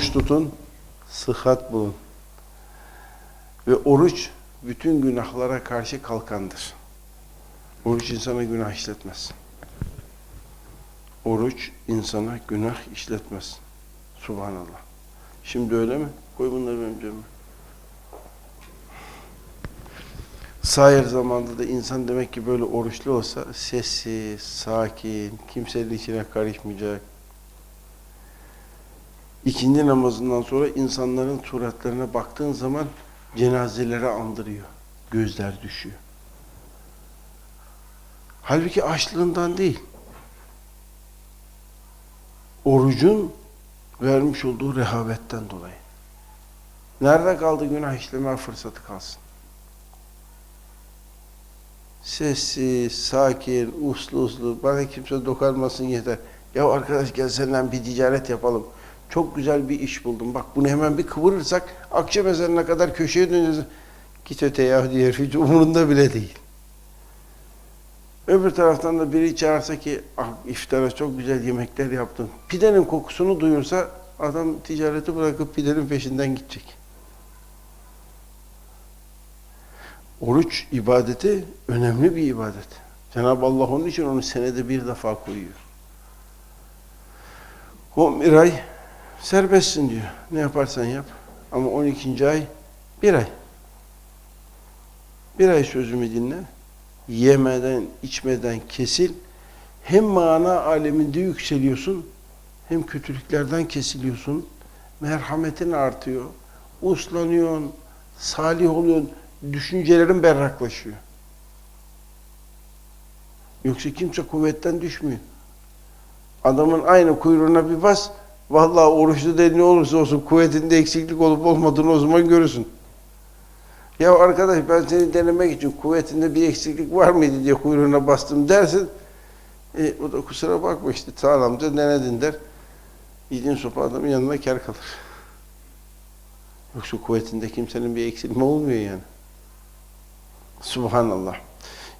Oruç tutun, sıhhat bulun. Ve oruç bütün günahlara karşı kalkandır. Oruç insana günah işletmez. Oruç insana günah işletmez. Subhanallah. Şimdi öyle mi? Koy bunları benim cebime. Sahir zamanda da insan demek ki böyle oruçlu olsa sessiz, sakin, kimsenin içine karışmayacak. İkindi namazından sonra insanların suratlarına baktığın zaman cenazeleri andırıyor. Gözler düşüyor. Halbuki açlığından değil. Orucun vermiş olduğu rehavetten dolayı. Nerede kaldı günah işleme fırsatı kalsın? Sessiz, sakin, uslu uslu, bana kimse dokunmasın yeter. Ya arkadaş gel seninle bir ticaret yapalım. Çok güzel bir iş buldum. Bak bunu hemen bir kıvırırsak akşam ezanına kadar köşeye döneceğiz. Git öte ya diye hiç umurunda bile değil. Öbür taraftan da biri çağırsa ki ah, iftara çok güzel yemekler yaptın. Pidenin kokusunu duyursa adam ticareti bırakıp pidenin peşinden gidecek. Oruç ibadeti önemli bir ibadet. Cenab-ı Allah onun için onu senede bir defa koyuyor. O bir ay serbestsin diyor. Ne yaparsan yap. Ama 12. ay bir ay. Bir ay sözümü dinle. Yemeden, içmeden kesil. Hem mana aleminde yükseliyorsun, hem kötülüklerden kesiliyorsun. Merhametin artıyor. Uslanıyorsun, salih oluyorsun düşüncelerin berraklaşıyor. Yoksa kimse kuvvetten düşmüyor. Adamın aynı kuyruğuna bir bas, vallahi oruçlu değil ne olursa olsun kuvvetinde eksiklik olup olmadığını o zaman görürsün. Ya arkadaş ben seni denemek için kuvvetinde bir eksiklik var mıydı diye kuyruğuna bastım dersin. E, o da kusura bakma işte sağlamca denedin der. Yediğin sopa adamın yanına kar kalır. Yoksa kuvvetinde kimsenin bir eksilme olmuyor yani. Subhanallah.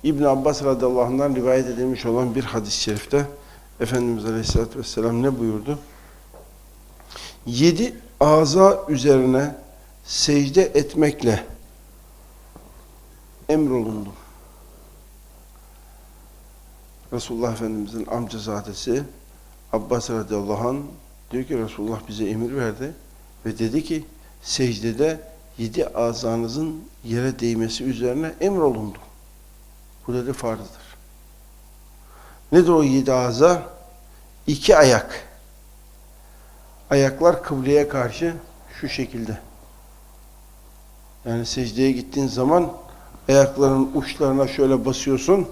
İbn Abbas radıyallahu anh'dan rivayet edilmiş olan bir hadis-i şerifte Efendimiz Aleyhisselatü Vesselam ne buyurdu? Yedi ağza üzerine secde etmekle emrolundum. Resulullah Efendimizin amcazadesi Abbas radıyallahu anh diyor ki Resulullah bize emir verdi ve dedi ki secdede yedi azanızın yere değmesi üzerine emrolundu. Bu dedi farzdır. Nedir o yedi aza? İki ayak. Ayaklar kıbleye karşı şu şekilde. Yani secdeye gittiğin zaman ayakların uçlarına şöyle basıyorsun.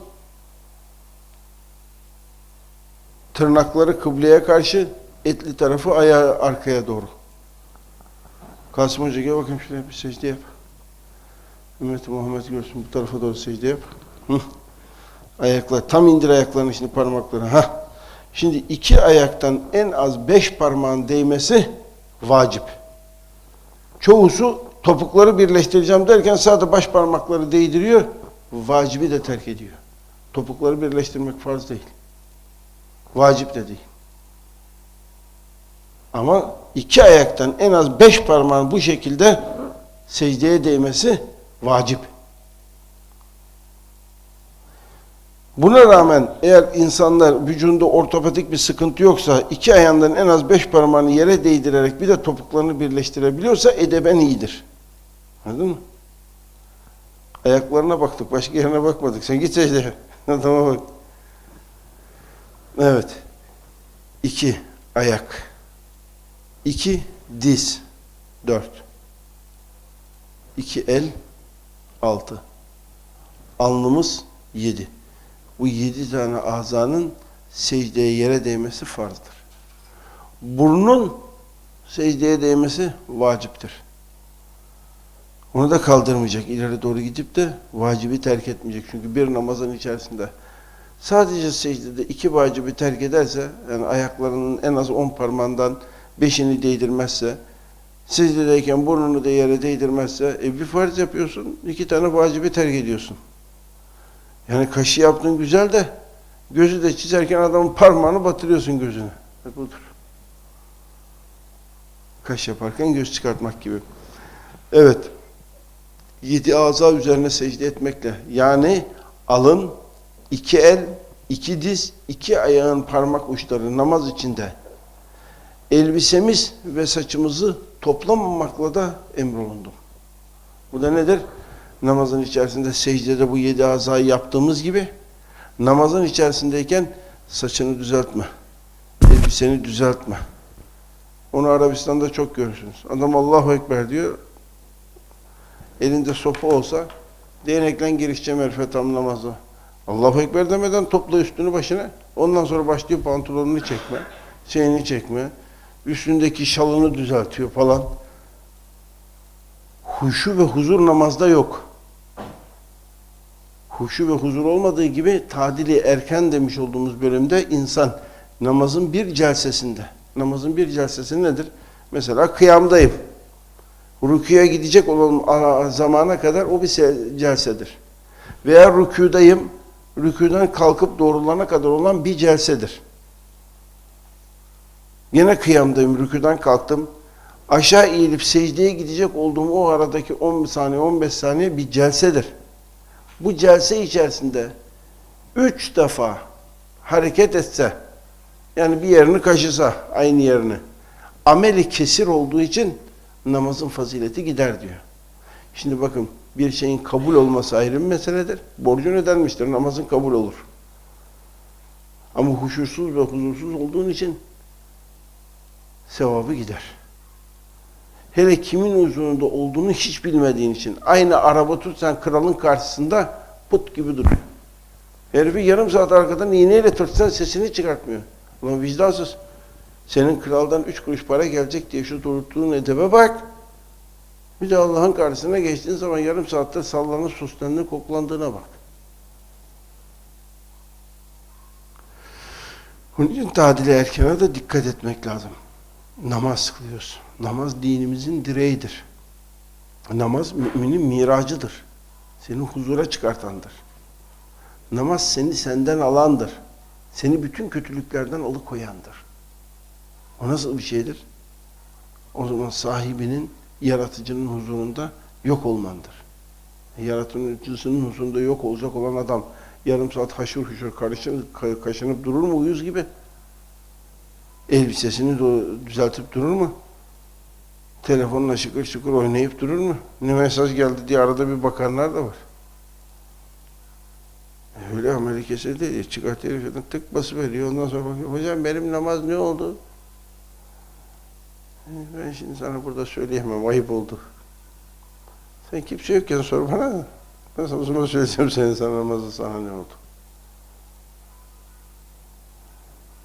Tırnakları kıbleye karşı, etli tarafı ayağı arkaya doğru. Kasım Hoca gel bakayım şuraya bir secde yap. Ümmeti Muhammed görsün bu tarafa doğru secde yap. Ayaklar tam indir ayaklarını şimdi parmaklarını. Ha. Şimdi iki ayaktan en az beş parmağın değmesi vacip. Çoğusu topukları birleştireceğim derken sadece baş parmakları değdiriyor. Vacibi de terk ediyor. Topukları birleştirmek farz değil. Vacip de değil. Ama iki ayaktan en az beş parmağın bu şekilde secdeye değmesi vacip. Buna rağmen eğer insanlar vücudunda ortopedik bir sıkıntı yoksa iki ayağından en az beş parmağını yere değdirerek bir de topuklarını birleştirebiliyorsa edeben iyidir. Anladın mı? Ayaklarına baktık, başka yerine bakmadık. Sen git secdeye. Adama bak. Evet. İki ayak. İki diz. Dört. İki el. Altı. Alnımız yedi. Bu yedi tane azanın secdeye yere değmesi farzdır. Burnun secdeye değmesi vaciptir. Onu da kaldırmayacak. İleri doğru gidip de vacibi terk etmeyecek. Çünkü bir namazın içerisinde sadece secdede iki vacibi terk ederse, yani ayaklarının en az on parmağından beşini değdirmezse, secdedeyken burnunu da yere değdirmezse, e bir farz yapıyorsun, iki tane vacibi terk ediyorsun. Yani kaşı yaptın güzel de, Gözü de çizerken adamın parmağını batırıyorsun gözüne. Bak budur. Kaş yaparken göz çıkartmak gibi. Evet. Yedi ağza üzerine secde etmekle. Yani alın, iki el, iki diz, iki ayağın parmak uçları namaz içinde. Elbisemiz ve saçımızı toplamamakla da emrolundum. Bu da nedir? Namazın içerisinde secdede bu yedi azayı yaptığımız gibi namazın içerisindeyken saçını düzeltme. Elbiseni düzeltme. Onu Arabistan'da çok görürsünüz. Adam Allahu Ekber diyor. Elinde sopa olsa değnekle girişeceğim herife tam namazı. Allahu Ekber demeden topla üstünü başına. Ondan sonra başlıyor pantolonunu çekme. Şeyini çekme. Üstündeki şalını düzeltiyor falan. Huşu ve huzur namazda yok. Huşu ve huzur olmadığı gibi tadili erken demiş olduğumuz bölümde insan namazın bir celsesinde. Namazın bir celsesi nedir? Mesela kıyamdayım. Rüküye gidecek olan zamana kadar o bir se- celsedir. Veya rüküdayım. Rüküden kalkıp doğrulana kadar olan bir celsedir. Yine kıyamdayım. Rüküden kalktım. Aşağı eğilip secdeye gidecek olduğum o aradaki 10 saniye 15 saniye bir celsedir. Bu celse içerisinde üç defa hareket etse yani bir yerini kaşısa aynı yerini ameli kesir olduğu için namazın fazileti gider diyor. Şimdi bakın bir şeyin kabul olması ayrı bir meseledir. Borcun ödenmiştir, namazın kabul olur. Ama huşusuz ve huzursuz olduğun için sevabı gider. Hele kimin huzurunda olduğunu hiç bilmediğin için. Aynı araba tutsan kralın karşısında put gibi duruyor. Herifi yarım saat arkadan iğneyle tırtsan sesini çıkartmıyor. Ulan vicdansız. Senin kraldan üç kuruş para gelecek diye şu durduğun edebe bak. Bir de Allah'ın karşısına geçtiğin zaman yarım saatte sallanıp süslendiğine koklandığına bak. Bunun için tadile erkene de dikkat etmek lazım. Namaz kılıyoruz. Namaz dinimizin direğidir. Namaz müminin miracıdır. Seni huzura çıkartandır. Namaz seni senden alandır. Seni bütün kötülüklerden alıkoyandır. O nasıl bir şeydir? O zaman sahibinin, yaratıcının huzurunda yok olmandır. Yaratıcısının huzurunda yok olacak olan adam yarım saat haşır huşur karışır, ka- kaşınıp durur mu uyuz gibi? Elbisesini düzeltip durur mu? Telefonla şıkır şıkır oynayıp durur mu? Ne mesaj geldi diye arada bir bakanlar da var. E Öyle ameli kesildi diye çıkart herifden tık basıveriyor. Ondan sonra bakıyor. Hocam benim namaz ne oldu? E, Ben şimdi sana burada söyleyemem. Ayıp oldu. Sen kimse yokken sor bana. Ben sana sonra söyleyeceğim senin sana namazı sana ne oldu?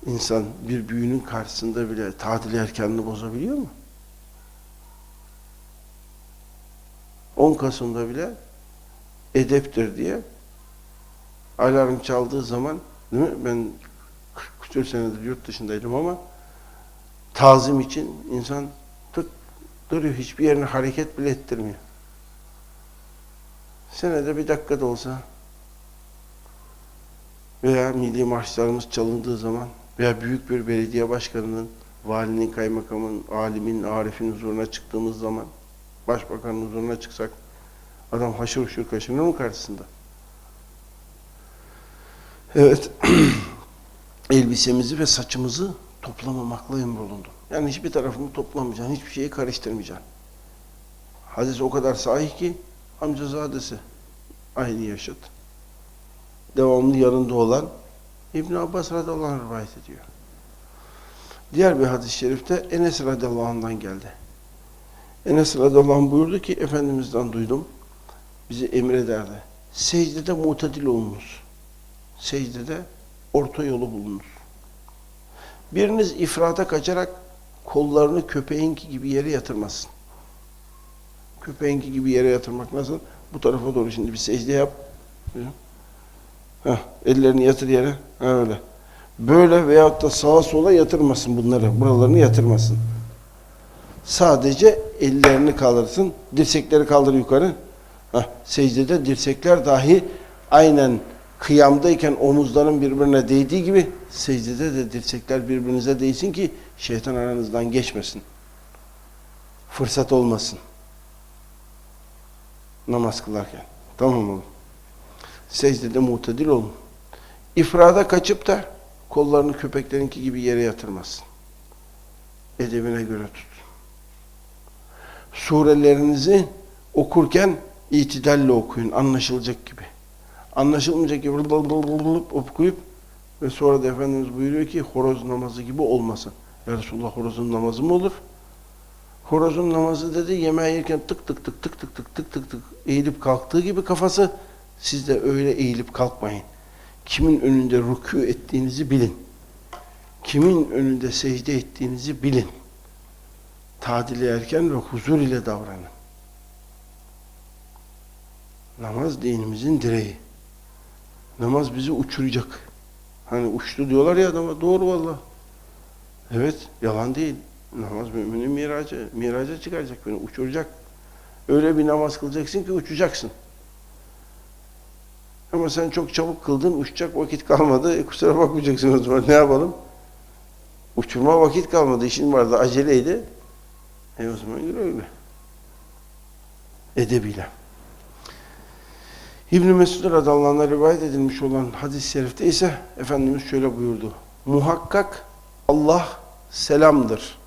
İnsan bir büyünün karşısında bile tadil erkanını bozabiliyor mu? 10 Kasım'da bile edeptir diye alarm çaldığı zaman değil mi? Ben 40 küsur senedir yurt dışındaydım ama tazim için insan tık duruyor. Hiçbir yerine hareket bile ettirmiyor. Senede bir dakika da olsa veya milli marşlarımız çalındığı zaman veya büyük bir belediye başkanının, valinin, kaymakamın, alimin, arifin huzuruna çıktığımız zaman başbakanın huzuruna çıksak adam haşır huşur kaşınır mı karşısında? Evet. Elbisemizi ve saçımızı toplamamakla emrolundum. Yani hiçbir tarafını toplamayacaksın, hiçbir şeyi karıştırmayacaksın. Hadis o kadar sahih ki amcazadesi aynı yaşadı. Devamlı yanında olan İbn Abbas radıyallahu anh rivayet ediyor. Diğer bir hadis-i şerifte Enes radıyallahu anh'dan geldi. Enes radıyallahu buyurdu ki Efendimiz'den duydum. Bizi emrederdi. Secdede mutedil olunuz. Secdede orta yolu bulunuz. Biriniz ifrata kaçarak kollarını köpeğinki gibi yere yatırmasın. Köpeğinki gibi yere yatırmak nasıl? Bu tarafa doğru şimdi bir secde yap. Heh, ellerini yatır yere. Ha, öyle. Böyle veyahut da sağa sola yatırmasın bunları. Buralarını yatırmasın. Sadece ellerini kaldırsın. Dirsekleri kaldır yukarı. Heh, secdede dirsekler dahi aynen kıyamdayken omuzların birbirine değdiği gibi secdede de dirsekler birbirinize değsin ki şeytan aranızdan geçmesin. Fırsat olmasın. Namaz kılarken. Tamam mı? Secdede mutedil olun. İfrada kaçıp da kollarını köpeklerinki gibi yere yatırmasın. Edebine göre tut. Surelerinizi okurken itidalle okuyun, anlaşılacak gibi. Anlaşılmayacak gibi okuyup ve sonra da Efendimiz buyuruyor ki horoz namazı gibi olmasın. Ya Resulullah horozun namazı mı olur? Horozun namazı dedi yemeği yerken tık tık tık tık tık tık tık tık tık eğilip kalktığı gibi kafası siz de öyle eğilip kalkmayın. Kimin önünde rükû ettiğinizi bilin. Kimin önünde secde ettiğinizi bilin. Tadil erken ve huzur ile davranın. Namaz dinimizin direği. Namaz bizi uçuracak. Hani uçtu diyorlar ya adama doğru valla. Evet yalan değil. Namaz müminin miracı. Miraca çıkaracak beni uçuracak. Öyle bir namaz kılacaksın ki uçacaksın. Ama sen çok çabuk kıldın, uçacak vakit kalmadı. E, kusura bakmayacaksın o zaman. Ne yapalım? Uçurma vakit kalmadı. işin vardı, aceleydi. E o zaman güle. Edebiyle. İbn-i Mesud radıyallahu anh'a rivayet edilmiş olan hadis-i şerifte ise Efendimiz şöyle buyurdu. Muhakkak Allah selamdır.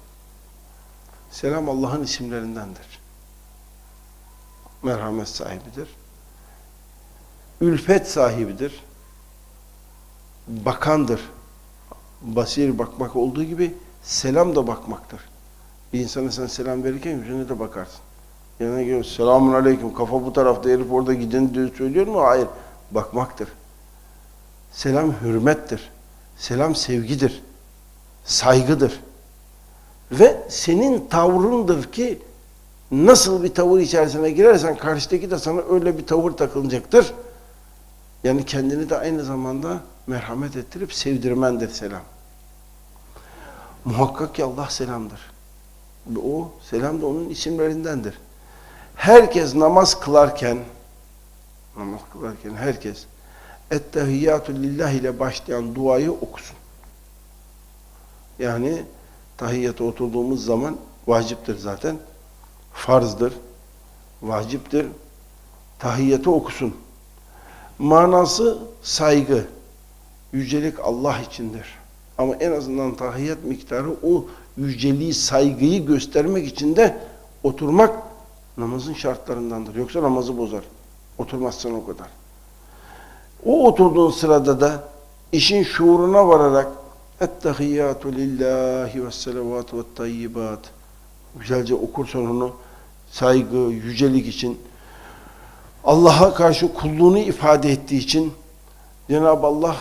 Selam Allah'ın isimlerindendir. Merhamet sahibidir. Ülfet sahibidir. Bakandır. Basir bakmak olduğu gibi selam da bakmaktır. Bir insana sen selam verirken yüzüne de bakarsın. Yanına geliyor, selamun aleyküm, kafa bu tarafta, herif orada gidin diye söylüyor mu? Hayır, bakmaktır. Selam hürmettir. Selam sevgidir. Saygıdır. Ve senin tavrındır ki nasıl bir tavır içerisine girersen karşıdaki de sana öyle bir tavır takılacaktır. Yani kendini de aynı zamanda merhamet ettirip sevdirmendir selam. Muhakkak ki Allah selamdır. O selam da onun isimlerindendir. Herkes namaz kılarken namaz kılarken herkes ettehiyyatü lillah ile başlayan duayı okusun. Yani tahiyyata oturduğumuz zaman vaciptir zaten. Farzdır. Vaciptir. Tahiyyatı okusun. Manası saygı. Yücelik Allah içindir. Ama en azından tahiyyat miktarı o yüceliği, saygıyı göstermek için de oturmak namazın şartlarındandır. Yoksa namazı bozar. Oturmazsan o kadar. O oturduğun sırada da işin şuuruna vararak ve selavatu ve tayyibat Güzelce okursan onu saygı, yücelik için Allah'a karşı kulluğunu ifade ettiği için Cenab-ı Allah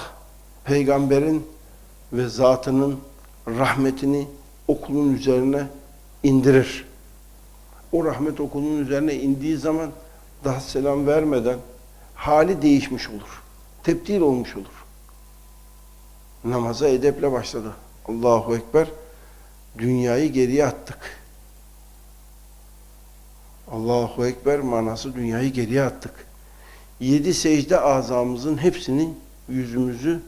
peygamberin ve zatının rahmetini okulun üzerine indirir. O rahmet okulun üzerine indiği zaman daha selam vermeden hali değişmiş olur. Tebdil olmuş olur. Namaza edeple başladı. Allahu Ekber. Dünyayı geriye attık. Allahu Ekber manası dünyayı geriye attık. Yedi secde azamızın hepsini yüzümüzü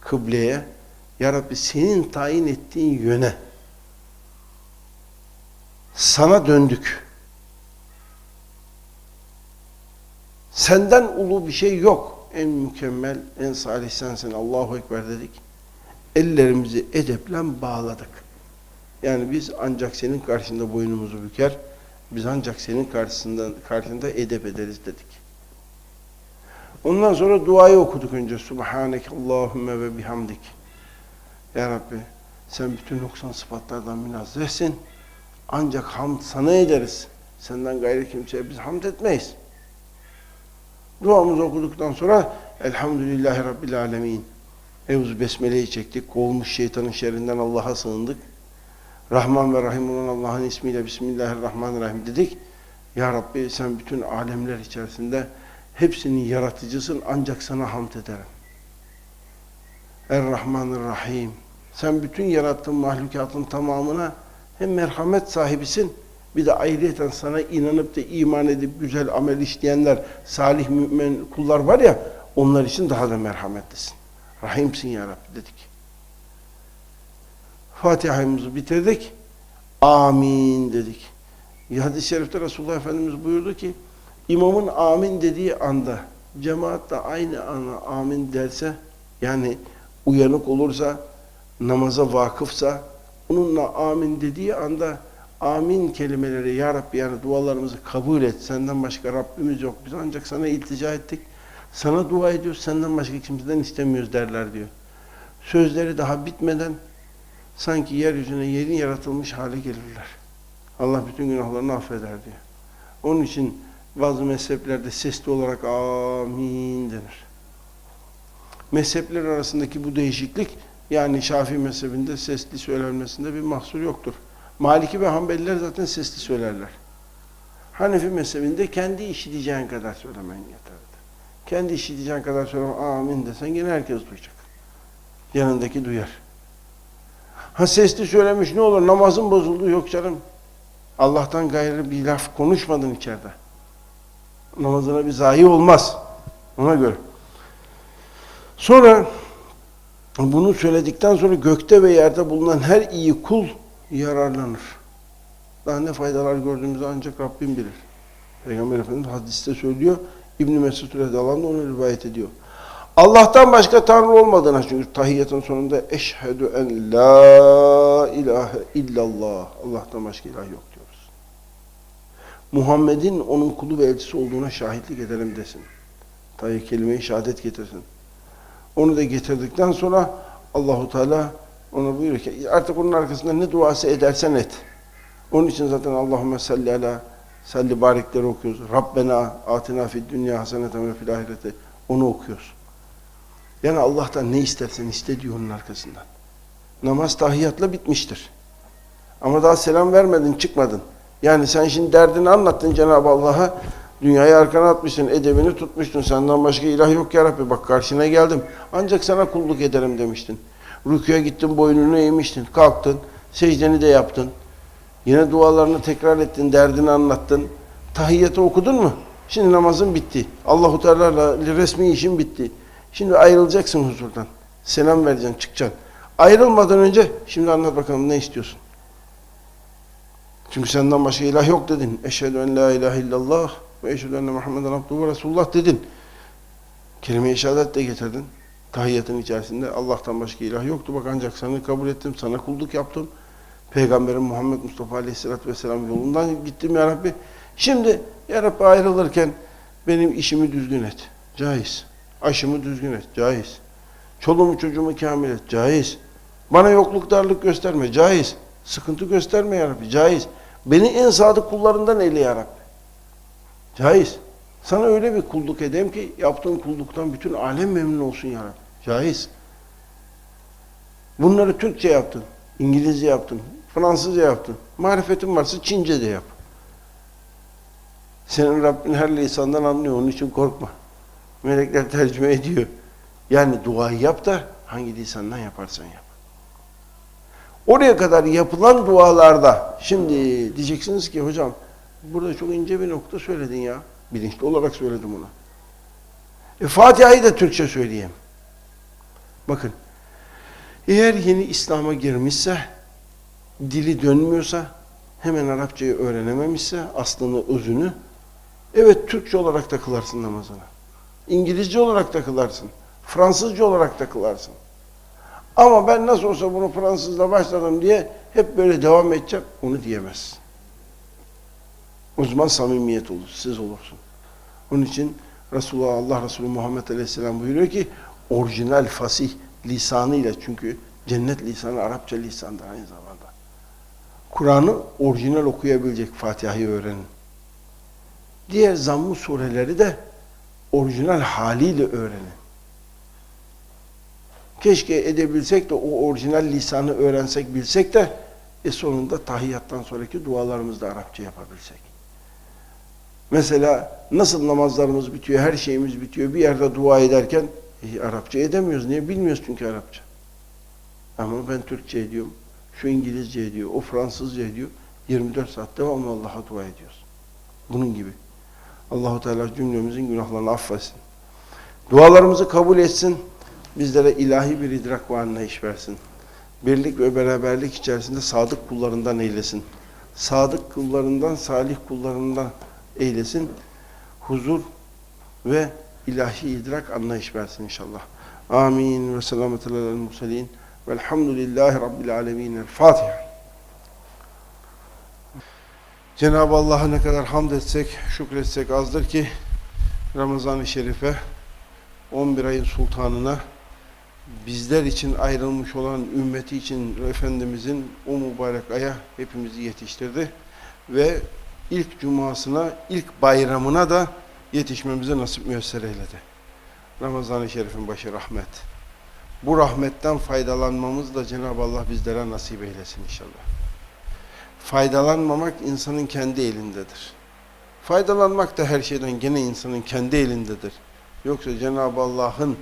kıbleye, Ya Rabbi senin tayin ettiğin yöne sana döndük. Senden ulu bir şey yok. En mükemmel, en salih sensin. Allahu Ekber dedik. Ellerimizi edeple bağladık. Yani biz ancak senin karşında boynumuzu büker, biz ancak senin karşısında, karşında edep ederiz dedik. Ondan sonra duayı okuduk önce. Subhaneke Allahümme ve bihamdik. Ya Rabbi sen bütün noksan sıfatlardan münazzehsin. Ancak hamd sana ederiz. Senden gayrı kimseye biz hamd etmeyiz. Duamızı okuduktan sonra Elhamdülillahi Rabbil Alemin. Evuz Besmele'yi çektik. Kovulmuş şeytanın şerrinden Allah'a sığındık. Rahman ve Rahim olan Allah'ın ismiyle Bismillahirrahmanirrahim dedik. Ya Rabbi sen bütün alemler içerisinde hepsinin yaratıcısın ancak sana hamd ederim. Er-Rahmanir-Rahim. Sen bütün yarattığın mahlukatın tamamına hem merhamet sahibisin bir de ayrıyeten sana inanıp da iman edip güzel amel işleyenler, salih mümin kullar var ya onlar için daha da merhametlisin. Rahimsin ya Rabbi dedik. Fatiha'mızı bitirdik. Amin dedik. Hadis-i şerifte Resulullah Efendimiz buyurdu ki imamın amin dediği anda cemaat de aynı ana amin derse yani uyanık olursa namaza vakıfsa onunla amin dediği anda amin kelimeleri ya Rabbi yani dualarımızı kabul et. Senden başka Rabbimiz yok. Biz ancak sana iltica ettik. Sana dua ediyoruz. Senden başka kimseden istemiyoruz derler diyor. Sözleri daha bitmeden sanki yeryüzüne yeni yaratılmış hale gelirler. Allah bütün günahlarını affeder diyor. Onun için bazı mezheplerde sesli olarak amin denir. Mezhepler arasındaki bu değişiklik yani Şafii mezhebinde sesli söylenmesinde bir mahsur yoktur. Maliki ve Hanbeliler zaten sesli söylerler. Hanefi mezhebinde kendi işiteceğin kadar söylemen yeterli. Kendi işiteceğin kadar söyleme amin desen yine herkes duyacak. Yanındaki duyar. Ha sesli söylemiş ne olur namazın bozuldu yok canım. Allah'tan gayrı bir laf konuşmadın içeride. Namazına bir zayi olmaz. Ona göre. Sonra bunu söyledikten sonra gökte ve yerde bulunan her iyi kul yararlanır. Daha ne faydalar gördüğümüzü ancak Rabbim bilir. Peygamber Efendimiz hadiste söylüyor. İbn-i Mesud radıyallahu onu rivayet ediyor. Allah'tan başka Tanrı olmadığına çünkü tahiyyatın sonunda eşhedü en la ilahe illallah. Allah'tan başka ilah yok diyoruz. Muhammed'in onun kulu ve elçisi olduğuna şahitlik edelim desin. Tayyip kelime-i şehadet getirsin. Onu da getirdikten sonra Allahu Teala ona buyuruyor ki artık onun arkasında ne duası edersen et. Onun için zaten Allahümme salli ala salli barikleri okuyoruz. Rabbena atina fid dünya haseneten ve fil ahirete onu okuyoruz. Yani Allah'tan ne istersen iste diyor onun arkasından. Namaz tahiyyatla bitmiştir. Ama daha selam vermedin, çıkmadın. Yani sen şimdi derdini anlattın Cenab-ı Allah'a. Dünyayı arkana atmışsın, edebini tutmuştun. Senden başka ilah yok ya Rabbi. Bak karşına geldim. Ancak sana kulluk ederim demiştin. Rüküye gittin, boynunu eğmiştin. Kalktın, secdeni de yaptın. Yine dualarını tekrar ettin, derdini anlattın. Tahiyyatı okudun mu? Şimdi namazın bitti. Allahu Teala'la resmi işin bitti. Şimdi ayrılacaksın huzurdan. Selam vereceksin, çıkacaksın. Ayrılmadan önce şimdi anlat bakalım ne istiyorsun? Çünkü senden başka ilah yok dedin. Eşhedü en la ilahe illallah ve eşhedü enne Muhammeden abduhu ve Resulullah dedin. Kelime-i şehadet de getirdin. Tahiyyatın içerisinde Allah'tan başka ilah yoktu. Bak ancak seni kabul ettim, sana kulluk yaptım. Peygamberim Muhammed Mustafa Aleyhisselatü Vesselam yolundan gittim ya Rabbi. Şimdi ya Rabbi ayrılırken benim işimi düzgün et. Caiz. Aşımı düzgün et. Caiz. Çoluğumu çocuğumu kamil et. Caiz. Bana yokluk darlık gösterme. Caiz. Sıkıntı gösterme ya Rabbi. Caiz. Beni en sadık kullarından eyle ya Rabbi. Caiz. Sana öyle bir kulluk edeyim ki yaptığın kulluktan bütün alem memnun olsun ya Rabbi. Caiz. Bunları Türkçe yaptın. İngilizce yaptın. Fransızca yaptın. Marifetin varsa Çince de yap. Senin Rabbin her lisandan anlıyor. Onun için korkma. Melekler tercüme ediyor. Yani duayı yap da hangi lisandan yaparsan yap. Oraya kadar yapılan dualarda şimdi diyeceksiniz ki hocam burada çok ince bir nokta söyledin ya. Bilinçli olarak söyledim onu. E, Fatiha'yı da Türkçe söyleyeyim. Bakın eğer yeni İslam'a girmişse dili dönmüyorsa hemen Arapçayı öğrenememişse aslını özünü evet Türkçe olarak da kılarsın namazını. İngilizce olarak da kılarsın. Fransızca olarak da kılarsın. Ama ben nasıl olsa bunu Fransızla başladım diye hep böyle devam edeceğim. Onu diyemez. O zaman samimiyet olur. Siz olursun. Onun için Resulullah Allah Resulü Muhammed Aleyhisselam buyuruyor ki orijinal fasih lisanıyla çünkü cennet lisanı Arapça lisandır aynı zamanda. Kur'an'ı orijinal okuyabilecek Fatiha'yı öğrenin. Diğer zammı sureleri de orijinal haliyle öğrenin. Keşke edebilsek de o orijinal lisanı öğrensek, bilsek de e sonunda tahiyyattan sonraki dualarımızı da Arapça yapabilsek. Mesela nasıl namazlarımız bitiyor, her şeyimiz bitiyor. Bir yerde dua ederken e, Arapça edemiyoruz. Niye? Bilmiyoruz çünkü Arapça. Ama ben Türkçe ediyorum. Şu İngilizce ediyor, o Fransızca ediyor. 24 saat devamlı Allah'a dua ediyoruz. Bunun gibi. Allahu Teala cümlemizin günahlarını affetsin. Dualarımızı kabul etsin. Bizlere ilahi bir idrak ve anlayış versin. Birlik ve beraberlik içerisinde sadık kullarından eylesin. Sadık kullarından, salih kullarından eylesin. Huzur ve ilahi idrak anlayış versin inşallah. Amin ve selametel alel murselin. Velhamdülillahi Rabbil alemin. El Fatiha. Cenab-ı Allah'a ne kadar hamd etsek, şükretsek azdır ki Ramazan-ı Şerif'e 11 ayın sultanına bizler için ayrılmış olan ümmeti için Efendimizin o mübarek aya hepimizi yetiştirdi ve ilk cumasına, ilk bayramına da yetişmemize nasip müyesser eyledi. Ramazan-ı Şerif'in başı rahmet. Bu rahmetten faydalanmamız da Cenab-ı Allah bizlere nasip eylesin inşallah. Faydalanmamak insanın kendi elindedir. Faydalanmak da her şeyden gene insanın kendi elindedir. Yoksa Cenab-ı Allah'ın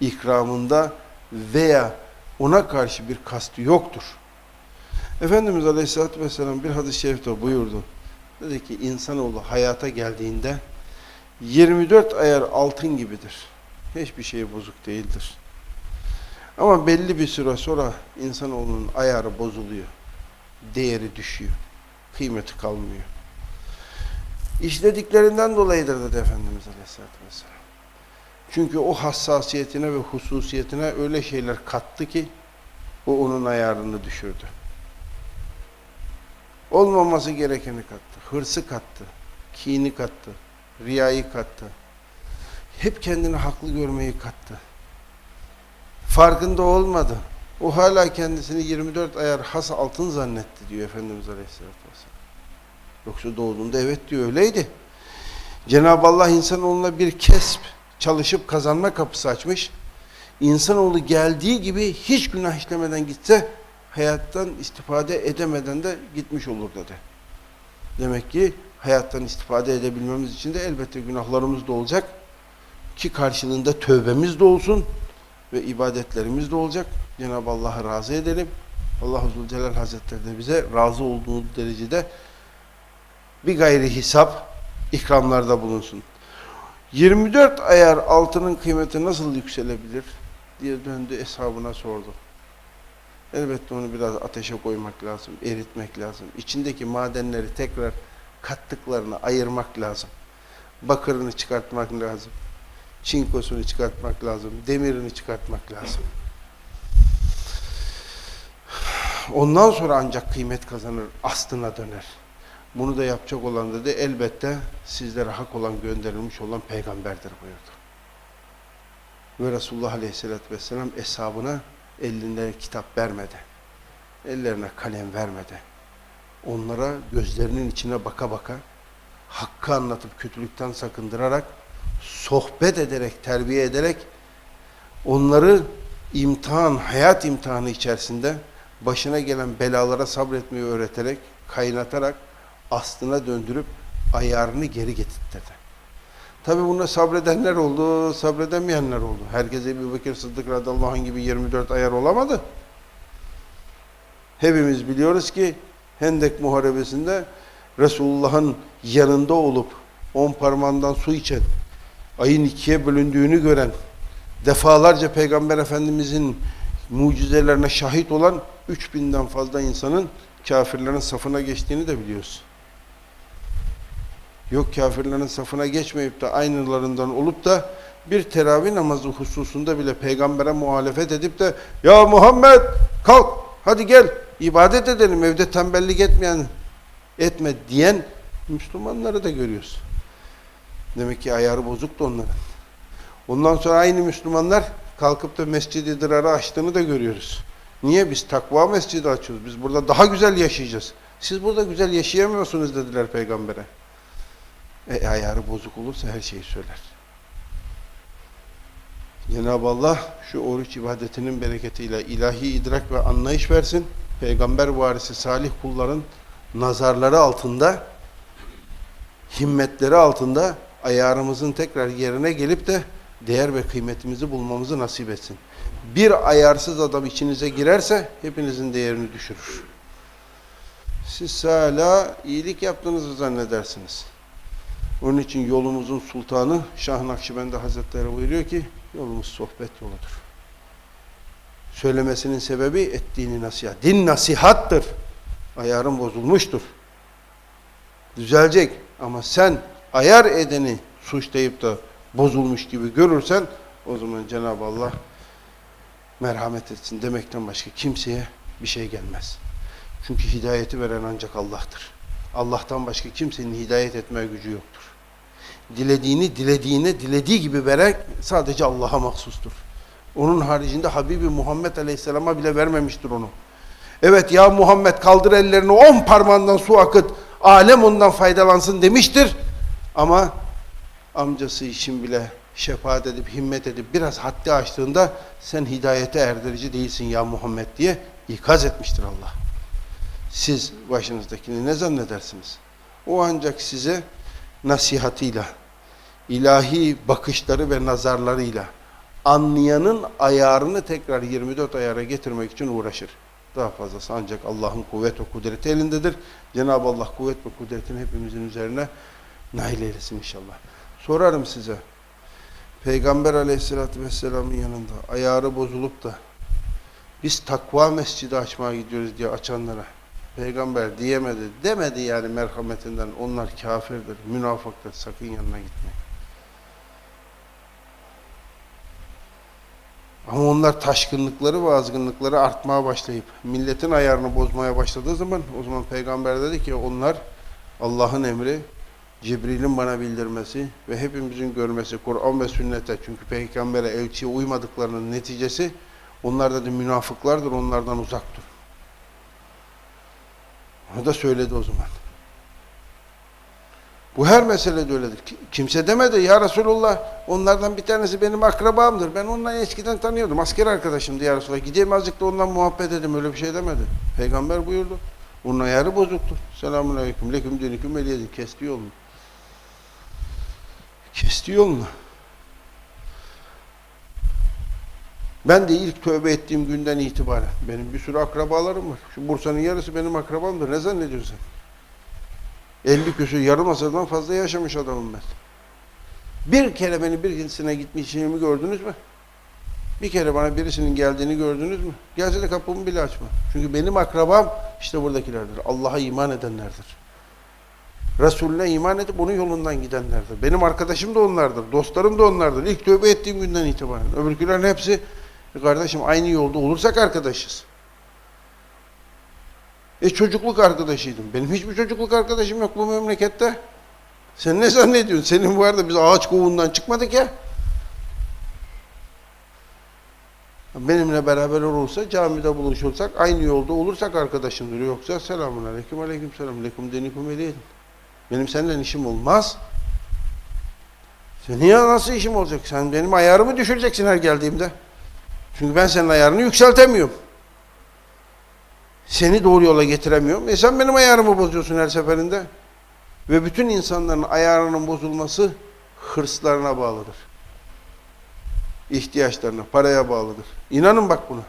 ikramında veya ona karşı bir kastı yoktur. Efendimiz Aleyhisselatü Vesselam bir hadis-i şerifte buyurdu. Dedi ki insanoğlu hayata geldiğinde 24 ayar altın gibidir. Hiçbir şey bozuk değildir. Ama belli bir süre sonra insanoğlunun ayarı bozuluyor. Değeri düşüyor. Kıymeti kalmıyor. İşlediklerinden dolayıdır dedi Efendimiz Aleyhisselatü Vesselam. Çünkü o hassasiyetine ve hususiyetine öyle şeyler kattı ki o onun ayarını düşürdü. Olmaması gerekeni kattı. Hırsı kattı. Kini kattı. Riyayı kattı. Hep kendini haklı görmeyi kattı. Farkında olmadı. O hala kendisini 24 ayar has altın zannetti diyor Efendimiz Aleyhisselatü Vesselam. Yoksa doğduğunda evet diyor öyleydi. Cenab-ı Allah insanoğluna bir kesp, çalışıp kazanma kapısı açmış. İnsanoğlu geldiği gibi hiç günah işlemeden gitse hayattan istifade edemeden de gitmiş olur dedi. Demek ki hayattan istifade edebilmemiz için de elbette günahlarımız da olacak ki karşılığında tövbemiz de olsun ve ibadetlerimiz de olacak. Cenab-ı Allah'ı razı edelim. Allah Zülcelal Hazretleri de bize razı olduğu derecede bir gayri hesap ikramlarda bulunsun. 24 ayar altının kıymeti nasıl yükselebilir diye döndü hesabına sordu. Elbette onu biraz ateşe koymak lazım, eritmek lazım. İçindeki madenleri tekrar kattıklarını ayırmak lazım. Bakırını çıkartmak lazım. Çinkosunu çıkartmak lazım. Demirini çıkartmak lazım. Ondan sonra ancak kıymet kazanır, aslına döner. Bunu da yapacak olan dedi elbette sizlere hak olan gönderilmiş olan peygamberdir buyurdu. Ve Resulullah Aleyhisselatü Vesselam eshabına ellerine kitap vermedi. Ellerine kalem vermedi. Onlara gözlerinin içine baka baka hakkı anlatıp kötülükten sakındırarak sohbet ederek, terbiye ederek onları imtihan, hayat imtihanı içerisinde başına gelen belalara sabretmeyi öğreterek, kaynatarak aslına döndürüp ayarını geri getirtti. Tabi buna sabredenler oldu, sabredemeyenler oldu. Herkes Ebu Bekir Sıddık radıyallahu anh gibi 24 ayar olamadı. Hepimiz biliyoruz ki Hendek Muharebesi'nde Resulullah'ın yanında olup on parmağından su içen, ayın ikiye bölündüğünü gören, defalarca Peygamber Efendimizin mucizelerine şahit olan 3000'den fazla insanın kafirlerin safına geçtiğini de biliyoruz. Yok kafirlerin safına geçmeyip de aynılarından olup da bir teravih namazı hususunda bile peygambere muhalefet edip de ya Muhammed kalk hadi gel ibadet edelim evde tembellik etmeyen etme diyen Müslümanları da görüyoruz. Demek ki ayarı bozuk da onların. Ondan sonra aynı Müslümanlar kalkıp da Mescid-i Dirar'ı açtığını da görüyoruz. Niye? Biz takva mescidi açıyoruz. Biz burada daha güzel yaşayacağız. Siz burada güzel yaşayamıyorsunuz dediler peygambere. E ayarı bozuk olursa her şeyi söyler. Cenab-ı Allah şu oruç ibadetinin bereketiyle ilahi idrak ve anlayış versin. Peygamber varisi salih kulların nazarları altında, himmetleri altında ayarımızın tekrar yerine gelip de değer ve kıymetimizi bulmamızı nasip etsin. Bir ayarsız adam içinize girerse hepinizin değerini düşürür. Siz hala iyilik yaptığınızı zannedersiniz. Onun için yolumuzun sultanı Şah Nakşibendi Hazretleri buyuruyor ki yolumuz sohbet yoludur. Söylemesinin sebebi ettiğini nasihat. Din nasihattır. Ayarın bozulmuştur. Düzelecek ama sen ayar edeni suçlayıp da bozulmuş gibi görürsen o zaman Cenab-ı Allah merhamet etsin demekten başka kimseye bir şey gelmez. Çünkü hidayeti veren ancak Allah'tır. Allah'tan başka kimsenin hidayet etme gücü yoktur. Dilediğini dilediğine dilediği gibi veren sadece Allah'a mahsustur. Onun haricinde Habibi Muhammed Aleyhisselam'a bile vermemiştir onu. Evet ya Muhammed kaldır ellerini on parmağından su akıt, alem ondan faydalansın demiştir. Ama amcası için bile şefaat edip himmet edip biraz haddi açtığında sen hidayete erdirici değilsin ya Muhammed diye ikaz etmiştir Allah. Siz başınızdakini ne zannedersiniz? O ancak size nasihatıyla, ilahi bakışları ve nazarlarıyla anlayanın ayarını tekrar 24 ayara getirmek için uğraşır. Daha fazlası ancak Allah'ın kuvvet ve kudreti elindedir. Cenab-ı Allah kuvvet ve kudretini hepimizin üzerine nail eylesin inşallah. Sorarım size. Peygamber aleyhissalatü vesselamın yanında ayarı bozulup da biz takva mescidi açmaya gidiyoruz diye açanlara peygamber diyemedi. Demedi yani merhametinden onlar kafirdir, münafıktır. Sakın yanına gitmeyin. Ama onlar taşkınlıkları ve azgınlıkları artmaya başlayıp milletin ayarını bozmaya başladığı zaman o zaman peygamber dedi ki onlar Allah'ın emri Cibril'in bana bildirmesi ve hepimizin görmesi Kur'an ve sünnete çünkü peygambere elçiye uymadıklarının neticesi onlar dedi münafıklardır onlardan uzak dur. Onu da söyledi o zaman. Bu her meselede öyledir. Ki- Kimse demedi ya Resulullah onlardan bir tanesi benim akrabamdır. Ben ondan eskiden tanıyordum. Asker arkadaşımdı ya Resulullah. Gideyim azıcık da ondan muhabbet edeyim. Öyle bir şey demedi. Peygamber buyurdu. Onun ayarı bozuktu. Selamun aleyküm. Leküm dönüküm veliyedin. Kesti yolunu. Kesti yolunu. Ben de ilk tövbe ettiğim günden itibaren benim bir sürü akrabalarım var. Şu Bursa'nın yarısı benim akrabamdır. Ne zannediyorsun sen? 50 küsur yarım asırdan fazla yaşamış adamım ben. Bir kere beni birisine gitmişliğimi gördünüz mü? Bir kere bana birisinin geldiğini gördünüz mü? Gelse de kapımı bile açma. Çünkü benim akrabam işte buradakilerdir. Allah'a iman edenlerdir. Resulüne iman edip onun yolundan gidenlerdir. Benim arkadaşım da onlardır. Dostlarım da onlardır. İlk tövbe ettiğim günden itibaren. Öbürkülerin hepsi "E kardeşim aynı yolda olursak arkadaşız. E çocukluk arkadaşıydım. Benim hiçbir çocukluk arkadaşım yok bu memlekette. Sen ne zannediyorsun? Senin bu arada biz ağaç kovuğundan çıkmadık ya. Benimle beraber olursa, camide buluşursak, aynı yolda olursak arkadaşımdır. Yoksa selamun aleyküm, aleyküm selam, lekum denikum eleydin. Benim seninle işim olmaz. Senin ya nasıl işim olacak? Sen benim ayarımı düşüreceksin her geldiğimde. Çünkü ben senin ayarını yükseltemiyorum. Seni doğru yola getiremiyorum. E sen benim ayarımı bozuyorsun her seferinde. Ve bütün insanların ayarının bozulması hırslarına bağlıdır. İhtiyaçlarına, paraya bağlıdır. İnanın bak buna.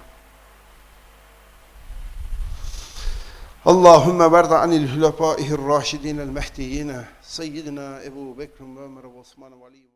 Allahümme verda anil hülefâihir râşidînel mehdiyîne seyyidina Ebu Bekr ve Ömer ve Osman ve Ali.